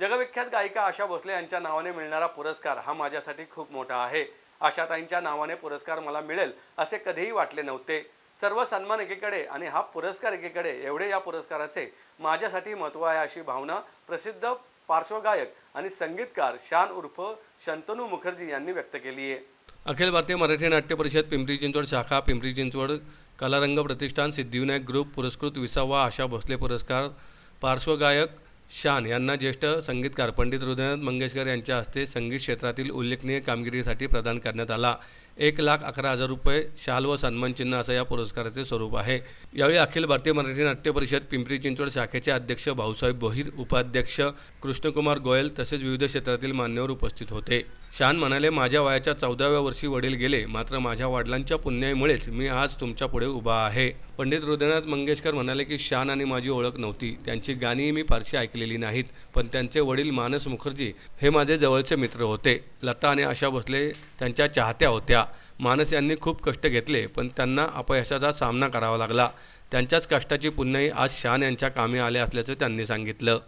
जगविख्यात गायिका आशा भोसले यांच्या नावाने मिळणारा पुरस्कार हा माझ्यासाठी खूप मोठा आहे. आशाताईंच्या नावाने पुरस्कार मला मिळेल असे कधीही वाटले नव्हते. सर्व सन्मान एकीकडे आणि हा पुरस्कार एकीकडे एवढे या पुरस्काराचे माझ्यासाठी महत्त्व आहे अशी भावना प्रसिद्ध पार्श्वगायक आणि संगीतकार शान उर्फ शंतनू मुखर्जी यांनी व्यक्त केली आहे. अखिल भारतीय मराठी नाट्य परिषद पिंपरी चिंचवड शाखा पिंपरी चिंचवड कलारंग प्रतिष्ठान सिद्धिविनायक ग्रुप पुरस्कृत विसावा आशा भोसले पुरस्कार पार्श्वगायक शान यांना ज्येष्ठ संगीतकार पंडित हृदयनाथ मंगेशकर यांच्या हस्ते संगीत क्षेत्रातील उल्लेखनीय कामगिरीसाठी प्रदान करण्यात आला. एक लाख अकरा हजार रुपये शाल व सन्मानचिन्ह असं या पुरस्काराचे स्वरूप आहे. यावेळी अखिल भारतीय मराठी नाट्य परिषद पिंपरी चिंचवड शाखेचे अध्यक्ष भाऊसाहेब भोईर उपाध्यक्ष कृष्णकुमार गोयल तसेच विविध क्षेत्रातील मान्यवर उपस्थित होते. शान म्हणाले माझ्या वयाच्या चौदाव्या वर्षी वडील गेले मात्र माझ्या वडिलांच्या पुण्याईमुळेच मी आज तुमच्यापुढे उभा आहे. पंडित हृदयनाथ मंगेशकर म्हणाले की शान आणि माझी ओळख नव्हती त्यांची गाणीही मी फारशी ऐकलेली नाहीत पण त्यांचे वडील मानस मुखर्जी हे माझे जवळचे मित्र होते. लता आणि आशा भोसले त्यांच्या चाहत्या होत्या. मानस यांनी खूप कष्ट घेतले पण त्यांना अपयशाचा सामना करावा लागला. त्यांच्याच कष्टाची पुण्याई आज शान यांच्या कामी आले असल्याचं त्यांनी सांगितलं.